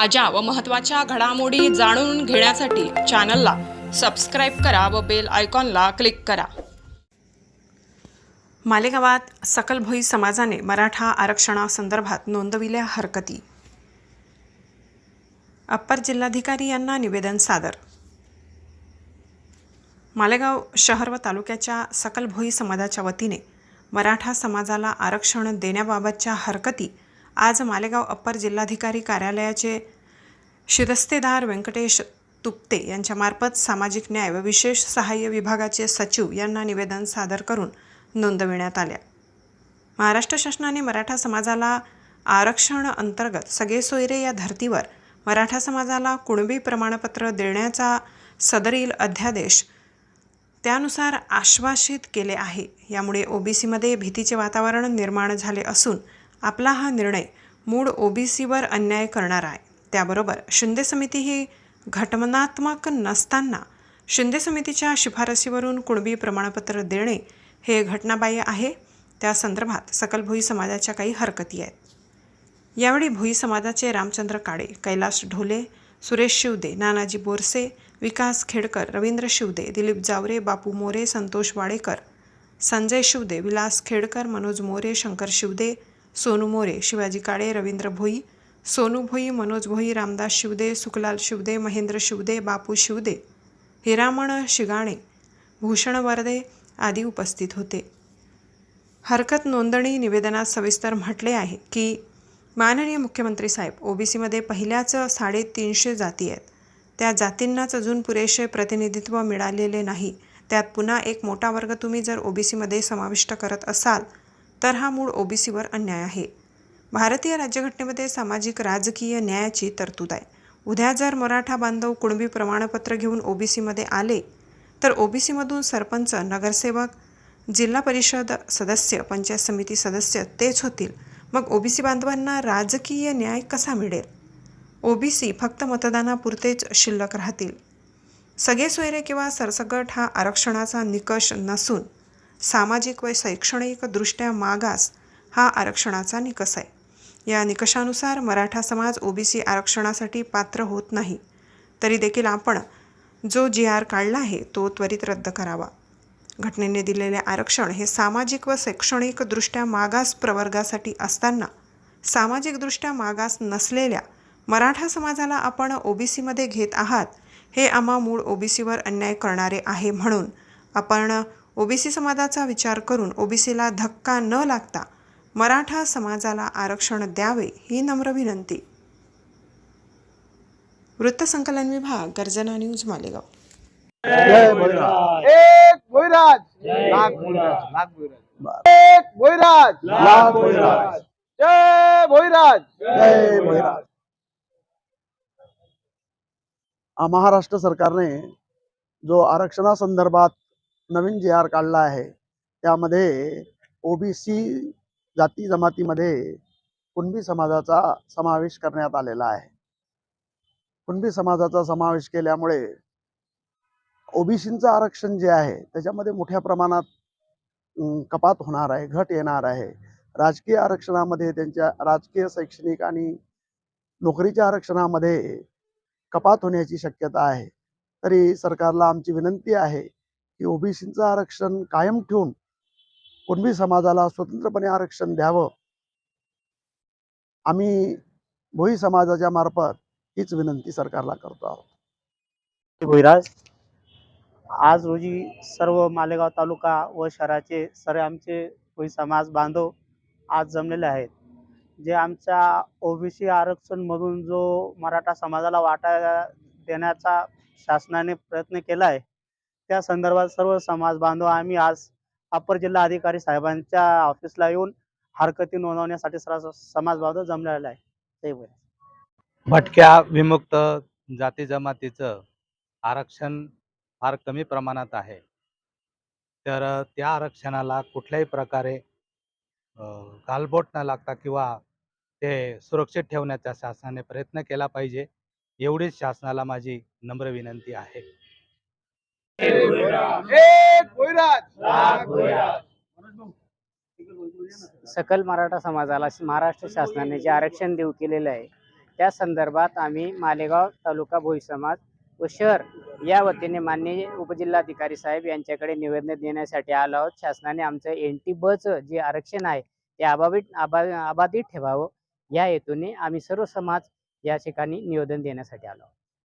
ताज्या व महत्त्वाच्या घडामोडी जाणून घेण्यासाठी चॅनलला सबस्क्राईब करा व बेल आयकॉनला क्लिक करा. मालेगावात सकल भोई समाजाने मराठा आरक्षणासंदर्भात नोंदविल्या हरकती. अप्पर जिल्हाधिकारी यांना निवेदन सादर. मालेगाव शहर व तालुक्याच्या सकल भोई समाजाच्या वतीने मराठा समाजाला आरक्षण देण्याबाबतच्या हरकती आज मालेगाव अप्पर जिल्हाधिकारी कार्यालयाचे शिरस्तेदार व्यंकटेश तुपते यांच्यामार्फत सामाजिक न्याय व विशेष सहाय्य विभागाचे सचिव यांना निवेदन सादर करून नोंदविण्यात आल्या. महाराष्ट्र शासनाने मराठा समाजाला आरक्षण अंतर्गत सगळे सोयरे या धर्तीवर मराठा समाजाला कुणबी प्रमाणपत्र देण्याचा सदरील अध्यादेश त्यानुसार आश्वासित केले आहे. यामुळे ओबीसीमध्ये भीतीचे वातावरण निर्माण झाले असून आपला हा निर्णय मूळ ओबीसीवर अन्याय करणार आहे. त्याबरोबर शिंदे समिती ही घटनात्मक नसताना शिंदे समितीच्या शिफारसीवरून कुणबी प्रमाणपत्र देणे हे घटनाबाह्य आहे. त्या संदर्भात सकल भोई समाजाच्या काही हरकती आहेत. यावेळी भोई समाजाचे रामचंद्र काळे कैलास ढोले सुरेश शिवदे नानाजी बोरसे विकास खेडकर रवींद्र शिवदे दिलीप जावरे बापू मोरे संतोष वाडेकर संजय शिवदे विलास खेडकर मनोज मोरे शंकर शिवदे सोनू मोरे शिवाजी काळे रवींद्र भोई सोनू भोई मनोज भोई रामदास शिवदे सुखलाल शिवदे महेंद्र शिवदे बापू शिवदे हिरामण शिगाणे भूषण वर्दे आदी उपस्थित होते. हरकत नोंदणी निवेदनात सविस्तर म्हटले आहे की माननीय मुख्यमंत्री साहेब ओबीसीमध्ये पहिल्याच साडेतीनशे जाती आहेत. त्या जातींनाच अजून पुरेसे प्रतिनिधित्व मिळालेले नाही. त्यात पुन्हा एक मोठा वर्ग तुम्ही जर ओबीसीमध्ये समाविष्ट करत असाल तर हा मूळ ओबीसीवर अन्याय आहे. भारतीय राज्यघटनेमध्ये सामाजिक राजकीय न्यायाची तरतूद आहे. उद्या जर मराठा बांधव कुणबी प्रमाणपत्र घेऊन ओबीसीमध्ये आले तर ओबीसीमधून सरपंच नगरसेवक जिल्हा परिषद सदस्य पंचायत समिती सदस्य तेच होतील. मग ओबीसी बांधवांना राजकीय न्याय कसा मिळेल? ओबीसी फक्त मतदानापुरतेच शिल्लक राहतील. सगळे सोयरे किंवा सरसगट हा आरक्षणाचा निकष नसून सामाजिक व शैक्षणिकदृष्ट्या मागास हा आरक्षणाचा निकष आहे. या निकषानुसार मराठा समाज ओबीसी आरक्षणासाठी पात्र होत नाही. तरी देखील आपण जो जी आर काढला आहे तो त्वरित रद्द करावा. घटनेने दिलेले आरक्षण हे सामाजिक व शैक्षणिकदृष्ट्या मागास प्रवर्गासाठी असताना सामाजिकदृष्ट्या मागास नसलेल्या मराठा समाजाला आपण ओबीसीमध्ये घेत आहात हे आम्हा मूळ ओबीसीवर अन्याय करणारे आहे म्हणून आपण ओबीसी समाजाचा विचार करून ओबीसीला धक्का न लागता मराठा समाजाला आरक्षण द्यावे ही नम्र विनंती. वृत्तसंकलन विभाग गर्जना न्यूज मालेगाव. महाराष्ट्र सरकारने जो आरक्षणासंदर्भात नवीन जे आर काढला आहे त्यामध्ये ओबीसी जाती जमातीमध्ये कुणबी समाजाचा समावेश करण्यात आलेला आहे. कुणबी समाजाचा समावेश केल्यामुळे ओबीसींचं आरक्षण जे आहे त्याच्यामध्ये मोठ्या प्रमाणात कपात होणार आहे घट येणार आहे. राजकीय आरक्षणामध्ये त्यांच्या राजकीय शैक्षणिक आणि नोकरीच्या आरक्षणामध्ये कपात होण्याची शक्यता आहे. तरी सरकारला आमची विनंती आहे की ओबीसीचं आरक्षण कायम ठेवून कुणबी समाजाला स्वतंत्रपणे आरक्षण द्यावं? आम्ही भोई समाजाच्या मार्फत हीच विनंती सरकारला करतो आहोत. भोईराज आज रोजी सर्व मालेगाव तालुका व शहराचे सर्व आमचे भोई समाज बांधव आज जमलेले आहेत. जे आमच्या ओबीसी आरक्षणमधून जो मराठा समाजाला वाटा देण्याचा शासनाने प्रयत्न केला आहे त्या संदर्भात सर्व समाज बांधव आम्ही आज अपर जिल्हा अधिकारी साहेबांच्या ऑफिसला येऊन हरकती नोंदवण्यासाठी सर्व समाज बांधव जमलेला आहे. ते भटक्या विमुक्त जाती जमातीचं आरक्षण फार कमी प्रमाणात आहे. तर त्या आरक्षणाला कुठल्याही प्रकारे गालबोट न लागता किंवा ते सुरक्षित ठेवण्याचा शासनाने प्रयत्न केला पाहिजे एवढीच शासनाला माझी नम्र विनंती आहे. सकल मराठा समाजाला महाराष्ट्र शासनाने जे आरक्षण देऊ केलेलं आहे त्या संदर्भात आम्ही मालेगाव तालुका भोई समाज व शहर या वतीने माननीय उपजिल्हाधिकारी साहेब यांच्याकडे निवेदन देण्यासाठी आलो आहोत. शासनाने आमचं एन टी बचं जे आरक्षण आहे ते अबाधित अबा अबाधित ठेवावं. या हेतूने आम्ही सर्व समाज या ठिकाणी निवेदन देण्यासाठी आलो आहोत.